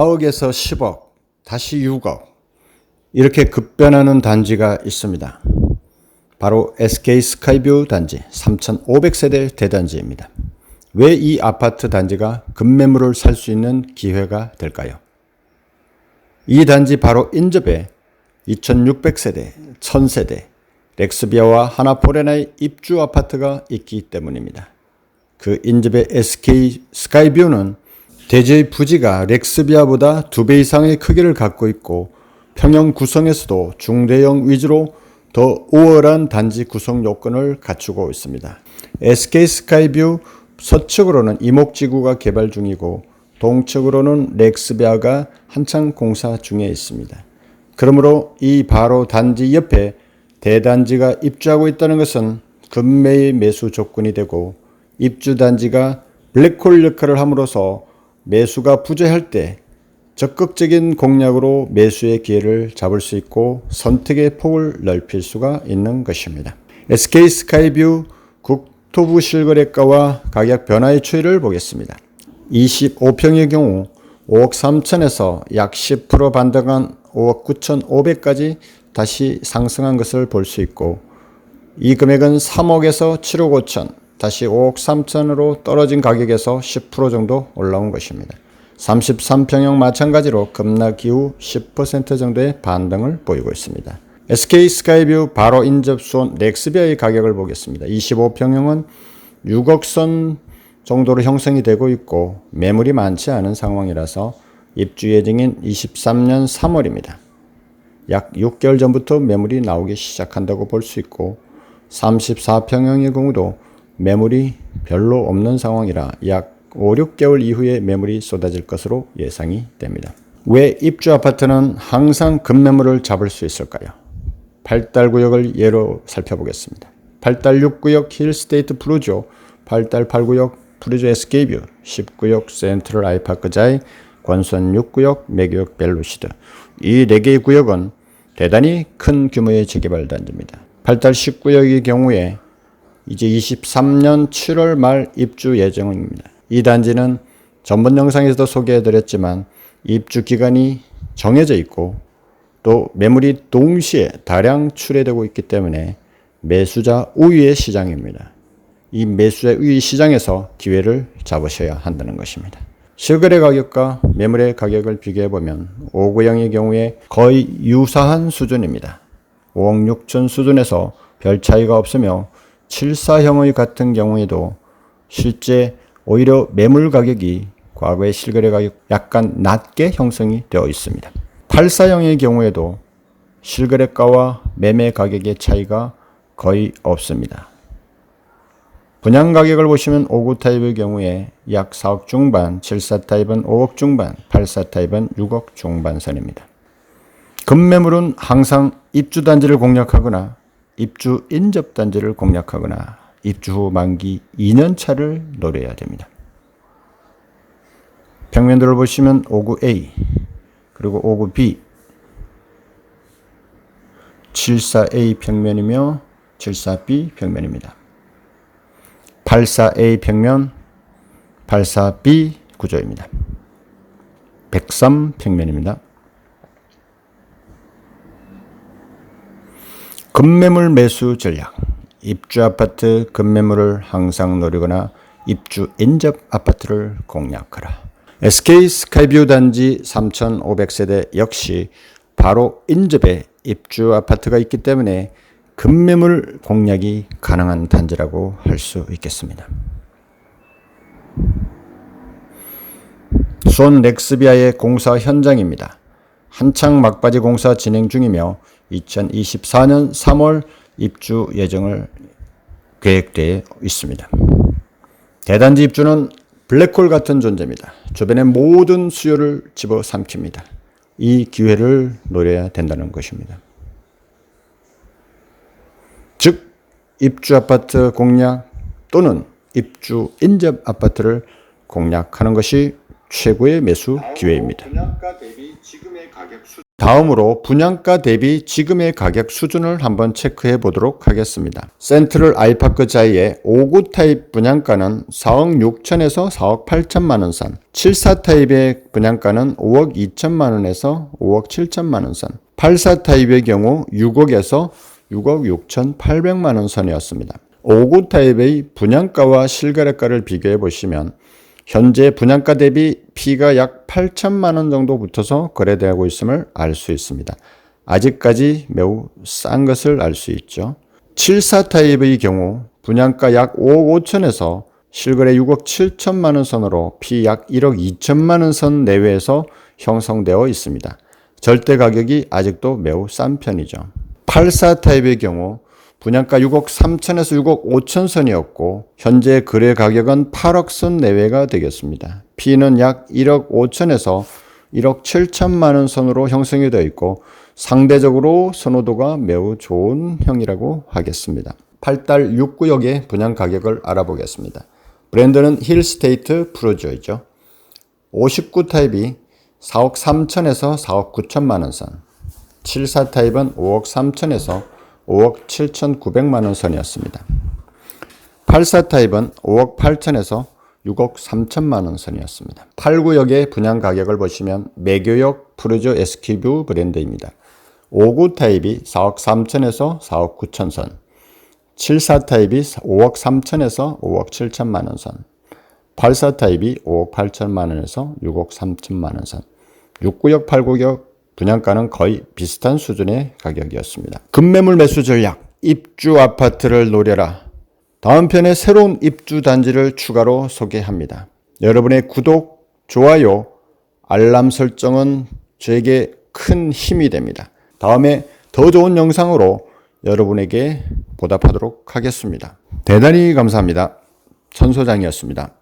4억에서 10억, 다시 6억, 이렇게 급변하는 단지가 있습니다. 바로 SK 스카이뷰 단지 3,500세대 대단지입니다. 왜 이 아파트 단지가 급매물을 살 수 있는 기회가 될까요? 이 단지 바로 인접에 2,600세대, 1,000세대, 렉스비아와 하나포레나의 입주 아파트가 있기 때문입니다. 그 인접의 SK 스카이뷰는 대지의 부지가 렉스비아보다 두 배 이상의 크기를 갖고 있고 평형 구성에서도 중대형 위주로 더 우월한 단지 구성 요건을 갖추고 있습니다. SK 스카이뷰 서측으로는 이목지구가 개발 중이고 동측으로는 렉스비아가 한창 공사 중에 있습니다. 그러므로 이 바로 단지 옆에 대단지가 입주하고 있다는 것은 급매의 매수 조건이 되고 입주 단지가 블랙홀 역할을 함으로써 매수가 부재할 때 적극적인 공략으로 매수의 기회를 잡을 수 있고 선택의 폭을 넓힐 수가 있는 것입니다. SK 스카이뷰 국토부 실거래가와 가격 변화의 추이를 보겠습니다. 25평의 경우 5억 3천에서 약 10% 반등한 5억 9천 5백까지 다시 상승한 것을 볼 수 있고 이 금액은 3억에서 7억 5천 다시 5억 3천으로 떨어진 가격에서 10% 정도 올라온 것입니다. 33평형 마찬가지로 급락 이후 10% 정도의 반등을 보이고 있습니다. SK 스카이뷰 바로 인접 수원 넥스비아의 가격을 보겠습니다. 25평형은 6억 선 정도로 형성이 되고 있고 매물이 많지 않은 상황이라서 입주 예정인 23년 3월입니다. 약 6개월 전부터 매물이 나오기 시작한다고 볼 수 있고 34평형의 경우도 매물이 별로 없는 상황이라 약 5, 6개월 이후에 매물이 쏟아질 것으로 예상이 됩니다. 왜 입주 아파트는 항상 급매물을 잡을 수 있을까요? 8달 구역을 예로 살펴보겠습니다. 8달 6구역 힐스테이트 프루조, 8달 8구역 프루조 에스케이뷰, 10구역 센트럴 아이파크자이, 권선 6구역 매교역 벨루시드. 이 4개의 구역은 대단히 큰 규모의 재개발 단지입니다. 8달 10구역의 경우에 이제 23년 7월 말 입주 예정입니다. 이 단지는 전번 영상에서도 소개해드렸지만 입주 기간이 정해져 있고 또 매물이 동시에 다량 출회되고 있기 때문에 매수자 우위의 시장입니다. 이 매수자 우위 시장에서 기회를 잡으셔야 한다는 것입니다. 실거래 가격과 매물의 가격을 비교해 보면 5구형의 경우에 거의 유사한 수준입니다. 5억 6천 수준에서 별 차이가 없으며 7사형의 같은 경우에도 실제 오히려 매물 가격이 과거의 실거래 가격 약간 낮게 형성이 되어 있습니다. 8사형의 경우에도 실거래가와 매매 가격의 차이가 거의 없습니다. 분양 가격을 보시면 5구 타입의 경우에 약 4억 중반, 7사 타입은 5억 중반, 8사 타입은 6억 중반선입니다. 급매물은 항상 입주 단지를 공략하거나 입주 인접 단지를 공략하거나 입주 후 만기 2년 차를 노려야 됩니다. 평면도를 보시면 59A 그리고 59B 74A 평면이며 74B 평면입니다. 84A 평면 84B 구조입니다. 103 평면입니다. 급매물 매수 전략. 입주 아파트 급매물을 항상 노리거나 입주 인접 아파트를 공략하라. SK 스카이뷰 단지 3,500세대 역시 바로 인접에 입주 아파트가 있기 때문에 급매물 공략이 가능한 단지라고 할 수 있겠습니다. 수원 넥스비아의 공사 현장입니다. 한창 막바지 공사 진행 중이며 2024년 3월 입주 예정을 계획되어 있습니다. 대단지 입주는 블랙홀 같은 존재입니다. 주변의 모든 수요를 집어삼킵니다. 이 기회를 노려야 된다는 것입니다. 즉, 입주 아파트 공략 또는 입주 인접 아파트를 공략하는 것이 최고의 매수 기회입니다. 다음으로 분양가 대비 지금의 가격 수준을 한번 체크해 보도록 하겠습니다. 센트럴 아이파크 자이의 5구 타입 분양가는 4억 6천에서 4억 8천만 원 선, 74 타입의 분양가는 5억 2천만 원에서 5억 7천만 원 선, 84 타입의 경우 6억에서 6억 6천 8백만 원 선이었습니다. 5구 타입의 분양가와 실거래가를 비교해 보시면 현재 분양가 대비 피가 약 8천만 원 정도 붙어서 거래되고 있음을 알 수 있습니다. 아직까지 매우 싼 것을 알 수 있죠. 74 타입의 경우 분양가 약 5억 5천에서 실거래 6억 7천만 원 선으로 피 약 1억 2천만 원 선 내외에서 형성되어 있습니다. 절대 가격이 아직도 매우 싼 편이죠. 84 타입의 경우 분양가 6억 3천에서 6억 5천 선이었고 현재 거래 가격은 8억 선 내외가 되겠습니다. P는 약 1억 5천에서 1억 7천만 원 선으로 형성이 되어 있고 상대적으로 선호도가 매우 좋은 형이라고 하겠습니다. 8달 6구역의 분양 가격을 알아보겠습니다. 브랜드는 힐스테이트 프로지오이죠. 59 타입이 4억 3천에서 4억 9천만 원 선, 74 타입은 5억 3천에서 5억 7천 9백만 원 선이었습니다. 84 타입은 5억 8천에서 6억 3천만 원 선이었습니다. 8구역의 분양 가격을 보시면 매교역 프루조 SQ뷰 브랜드입니다. 59 타입이 4억 3천에서 4억 9천 선, 74 타입이 5억 3천에서 5억 7천만 원 선, 84 타입이 5억 8천만 원에서 6억 3천만 원 선, 6구역 8구역 분양가는 거의 비슷한 수준의 가격이었습니다. 급매물 매수 전략, 입주 아파트를 노려라. 다음 편에 새로운 입주 단지를 추가로 소개합니다. 여러분의 구독, 좋아요, 알람 설정은 저에게 큰 힘이 됩니다. 다음에 더 좋은 영상으로 여러분에게 보답하도록 하겠습니다. 대단히 감사합니다. 천 소장이었습니다.